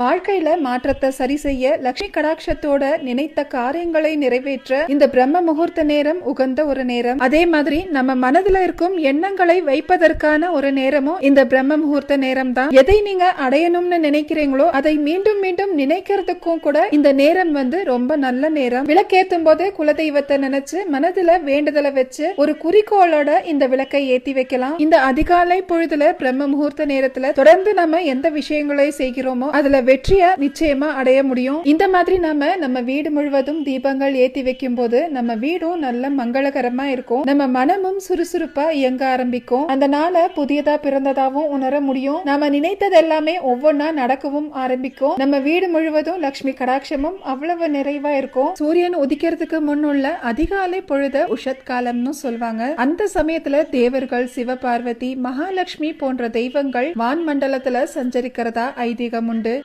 வாழ்க்கையில மாற்றத்தை சரி செய்ய லக்ஷ்மி கடாட்சத்தோட நினைத்த காரியங்களை நிறைவேற்ற இந்த பிரம்ம முகூர்த்த நேரம் உகந்த ஒரு நேரம். அதே மாதிரி நம்ம மனதுல இருக்கும் எண்ணங்களை வைப்பதற்கான ஒரு நேரமும் இந்த பிரம்ம முகூர்த்த நேரம் தான் எதை நீங்க அடையணும்னு நினைக்கிறீங்களோ அதை மீண்டும் மீண்டும் நினைக்கிறதுக்கும் கூட இந்த நேரம் வந்து ரொம்ப நல்ல நேரம். விளக்கேத்தும் போது குலதெய்வத்தை நினைச்சு மனதுல வேண்டுதலை வச்சு ஒரு குறிக்கோளோட இந்த விளக்கை ஏத்தி வைக்கலாம். இந்த அதிகாலை பொழுதுல பிரம்ம முகூர்த்த நேரத்துல தொடர்ந்து நம்ம எந்த விஷயங்களை செய்கிறோமோ அதுல வெற்றிய நிச்சயமா அடைய முடியும். இந்த மாதிரி நாம நம்ம வீடு முழுவதும் தீபங்கள் ஏத்தி வைக்கும் போது நம்ம வீடும் நல்ல மங்களகரமா இருக்கும். நம்ம மனமும் சுறுசுறுப்பா இயங்க ஆரம்பிக்கும். அந்த நாளை புதியதா பிறந்ததாவும் உணர முடியும். நாம நினைத்தது எல்லாமே ஒவ்வொன்னா நடக்கவும் ஆரம்பிக்கும். நம்ம வீடு முழுவதும் லக்ஷ்மி கடாட்சமும் அவ்வளவு நிறைவா இருக்கும். சூரியன் உதிக்கிறதுக்கு முன்னுள்ள அதிகாலை பொழுத உஷத் காலம்னு அந்த சமயத்துல தேவர்கள் சிவபார்வதி மகாலட்சுமி போன்ற தெய்வங்கள் வான் மண்டலத்துல சஞ்சரிக்கிறதா ஐதீகம் உண்டு.